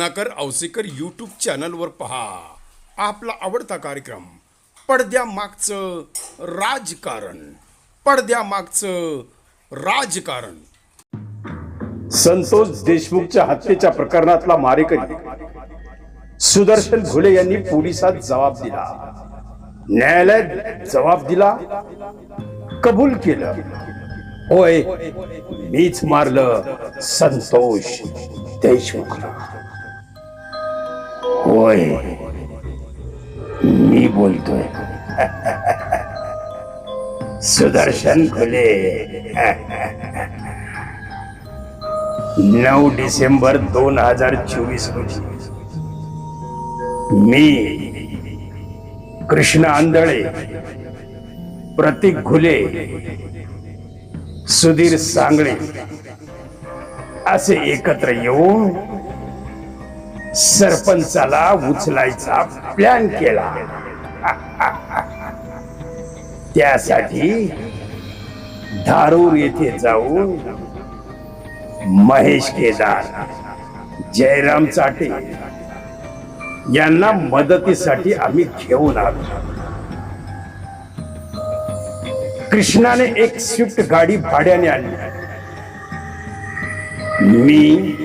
Ratnakar Ausekar YouTube चॅनलवर पहा. आपला आवडता कार्यक्रम पडद्यामागचं राजकारण. पडद्यामागचं राजकारण. संतोष देशमुखच्या हत्येच्या प्रकरणातला मारेकरी. सुदर्शन घुले यांनी पोलिसात जबाब दिला. न्यायालयात जबाब दिला. कबूल केलं. होय मीच मारलं संतोष देशमुखला. होय. मी बोलतोय. सुदर्शन खुले. नऊ डिसेंबर दोन हजार चोवीस रोजी मी कृष्ण आंधळे प्रतीक घुले सुधीर सांगळे असे एकत्र येऊन सरपंचाला उचलायचा प्लॅन केला. त्यासाठी धारूर येथे जाऊन महेश केदार जयराम चाटे यांना मदतीसाठी आम्ही घेऊन आलो. कृष्णाने एक स्विफ्ट गाडी भाड्याने आणली. मी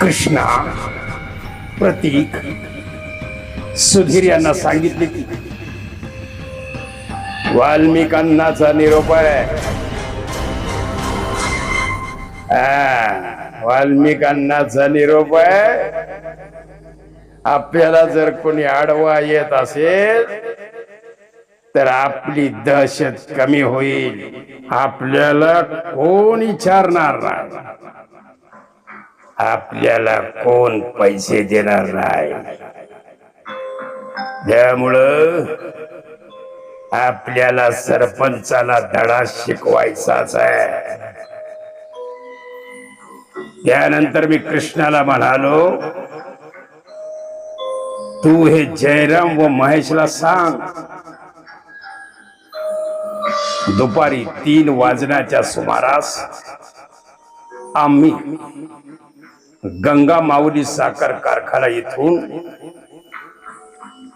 कृष्णा प्रतीक सुधीर यांना सांगितले की वाल्मिकांनाचा निरोप आहे. वाल्मिकांनाचा निरोप आहे. आपल्याला जर कोणी आडवा येत असेल तर आपली दहशत कमी होईल. आपल्याला कोण विचारणार? नाही आपल्याला कोण पैसे देणार नाही. त्यामुळं आपल्याला सरपंचाला धडा शिकवायचाच आहे. त्यानंतर मी कृष्णाला म्हणालो तू हे जयराम व महेशला सांग. दुपारी तीन वाजण्याच्या सुमारास आम्ही गंगा माऊली साखर कारखाना इथून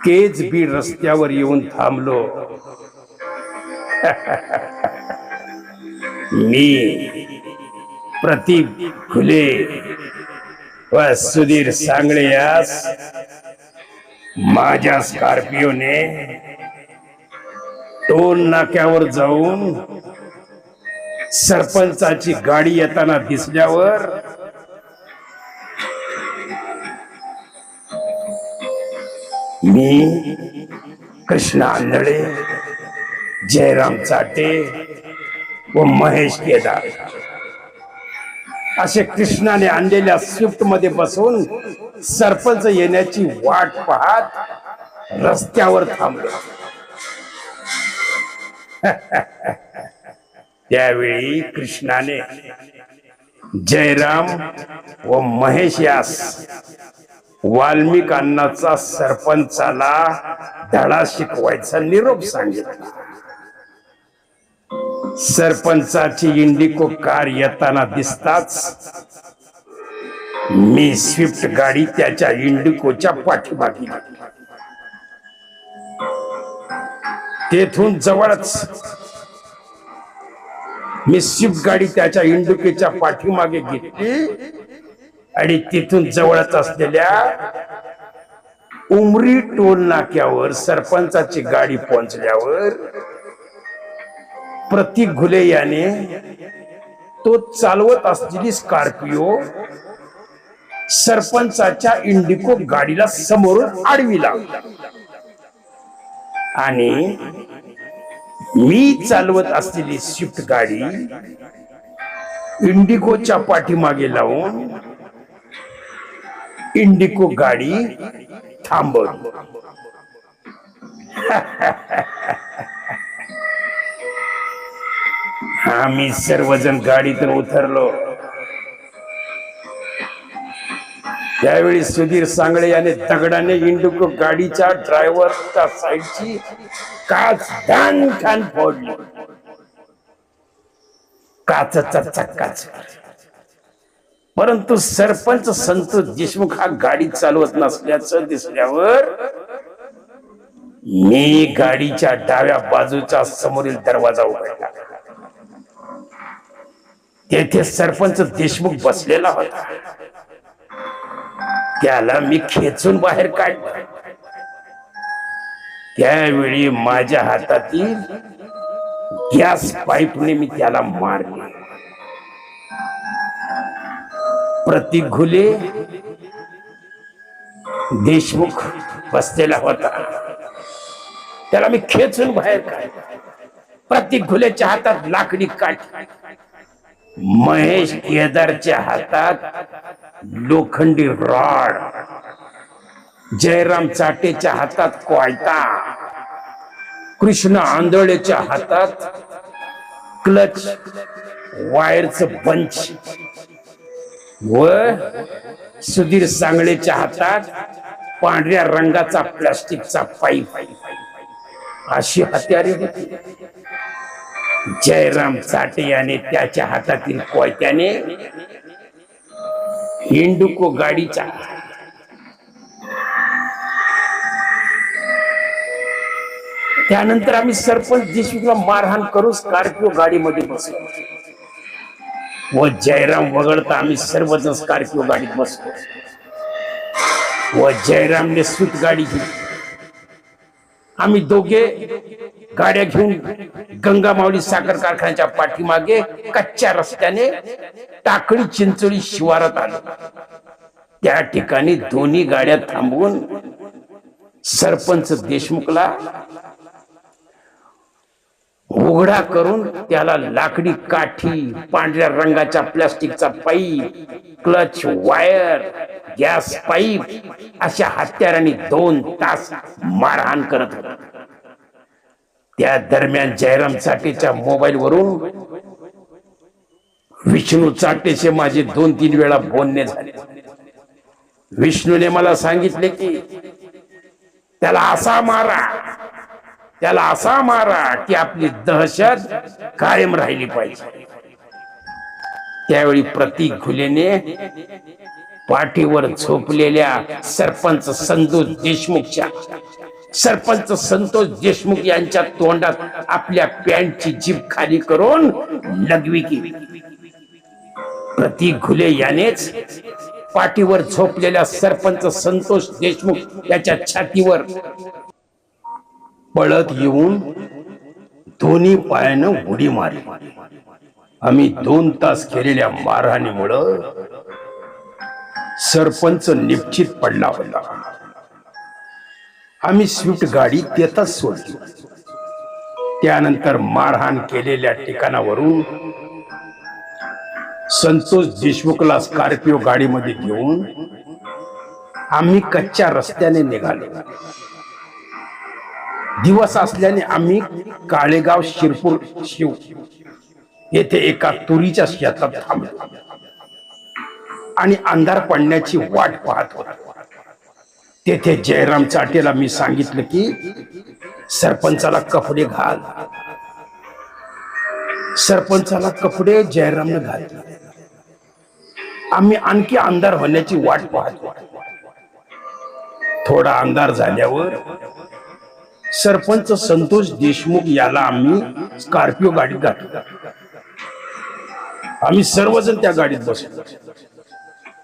केज बी रस्त्यावर येऊन थांबलो. मी प्रतीक फुले व सुधीर सांगळे यास माझ्या स्कॉर्पिओने टोल नाक्यावर जाऊन सरपंचाची गाडी येताना दिसल्यावर मी कृष्णा आंधळे जयराम चाटे व महेश केदार. असे कृष्णाने आणलेल्या स्विफ्टमध्ये बसून सरपंच येण्याची वाट पाहत रस्त्यावर थांबलो. त्यावेळी कृष्णाने जयराम व महेश यास वाल्मिकांनाचा सरपंचाला धडा शिकवायचा निरोप सांगितला. सरपंचाची इंडिको कार येताना दिसताच मी स्विफ्ट गाडी त्याच्या इंडिकोच्या पाठीमागे तेथून जवळच मी स्विफ्ट गाडी त्याच्या इंडिकेच्या पाठीमागे घेतली. आणि तिथून जवळच असलेल्या उमरी टोल नाक्यावर सरपंचाची गाडी पोहोचल्यावर प्रतीक घुले याने तो चालवत असलेली स्कॉर्पिओ सरपंचाच्या इंडिको गाडीला समोरून आडवी लावला. आणि मी चालवत असलेली स्विफ्ट गाडी इंडिकोच्या पाठीमागे लावून इंडिको गाडी थांबवली आम्ही सर्वजण गाडीतून उतरलो. त्यावेळी सुधीर सांगळे याने दगडाने इंडिको गाडीच्या ड्रायव्हरच्या साईडची काच धान खान फोडली. काचचा चक्काच परंतु सरपंच संतोष देशमुख हा गाडी चालवत नसल्याचं दिसल्यावर मी गाडीच्या डाव्या बाजूचा समोरील दरवाजा उघडला. तेथे सरपंच देशमुख बसलेला होता. त्याला मी खेचून बाहेर काढलं. त्यावेळी माझ्या हातातील गॅस पाईपने मी त्याला मारले. प्रतीक घुले देशमुख बसलेला होता. त्याला मी खेचून बाहेर काढलं. प्रतीक घुलेच्या हातात लाकडी काठी. महेश केदारच्या हातात लोखंडी रॉड. जयराम चाटेच्या हातात कोयता. कृष्ण आंधळेच्या हातात क्लच वायरचं बंच. व सुधीर सांगळेच्या हातात पांढऱ्या रंगाचा प्लास्टिकचा पाईप. अशी हत्यारे होती. जयराम चाटे याने त्याच्या हातातील कोयत्याने हिंडुको गाडीचा त्यानंतर आम्ही सरपंच देशमुखला मारहाण करून स्कॉर्पिओ गाडीमध्ये बसलो. व जयराम वगळता आम्ही सर्वजण स्कॉर्पिओ गाडीत बसलो व जयरामने सुत गाडी घेतली आम्ही दोघे गाड्या घेऊन गंगा माऊली साखर कारखान्याच्या पाठीमागे कच्च्या रस्त्याने टाकळी चिंचोळी शिवारात आलो. त्या ठिकाणी दोन्ही गाड्या थांबवून सरपंच देशमुखला उघडा करून त्याला लाकडी काठी पांढऱ्या रंगाच्या प्लास्टिकचा pipe clutch wire gas pipe अशा हत्याराने दोन तास मारहाण करत होता. त्या दरम्यान जयराम चाटेच्या मोबाईल वरून विष्णू चाटेचे माझे दोन तीन वेळा बोलणे झाले. विष्णूने मला सांगितले की त्याला असा मारा त्याला असा मारा की आपली दहशत कायम राहिली पाहिजे. त्यावेळी प्रतीक घुलेने पाठीवर झोपलेल्या सरपंच संतोष देशमुखच्या सरपंच संतोष देशमुख यांच्या तोंडात आपल्या पॅन्टची जीभ खाली करून लघवी केली. प्रतीक घुले यानेच पाठीवर झोपलेल्या सरपंच संतोष देशमुख याच्या छातीवर पळत येऊन दोन्ही पायानं उडी मारली. आम्ही दोन तास केलेल्या मारहाणीमुळं सरपंच निश्चित पडला होता. आम्ही स्विफ्ट गाडी तेथच सोडली. त्यानंतर मारहाण केलेल्या ठिकाणावरून संतोष देशमुखला स्कॉर्पिओ गाडीमध्ये घेऊन आम्ही कच्च्या रस्त्याने निघालो. दिवस असल्याने आम्ही काळेगाव शिरपूर शिव येथे एका तुरीच्या शेतात थांबलो. आणि अंधार पडण्याची वाट पाहत होतो. तेथे जयराम चाटेला मी सांगितलं की सरपंचाला कपडे घाल. सरपंचाला कपडे जयरामने घातले. आम्ही आणखी अंधार होण्याची वाट पाहत थोडा अंधार झाल्यावर सरपंच संतोष देशमुख याला आम्ही स्कॉर्पिओ गाडीत घातलं आम्ही सर्वजण त्या गाडीत बसलो.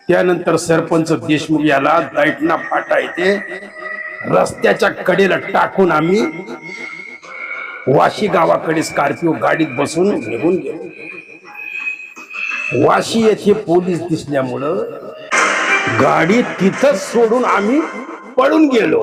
त्यानंतर सरपंच देशमुख याला दैटना फाटा येते रस्त्याच्या कडेला टाकून आम्ही वाशी गावाकडे स्कॉर्पिओ गाडीत बसून निघून गेलो. वाशी येथे पोलीस दिसल्यामुळं गाडी तिथंच सोडून आम्ही पळून गेलो.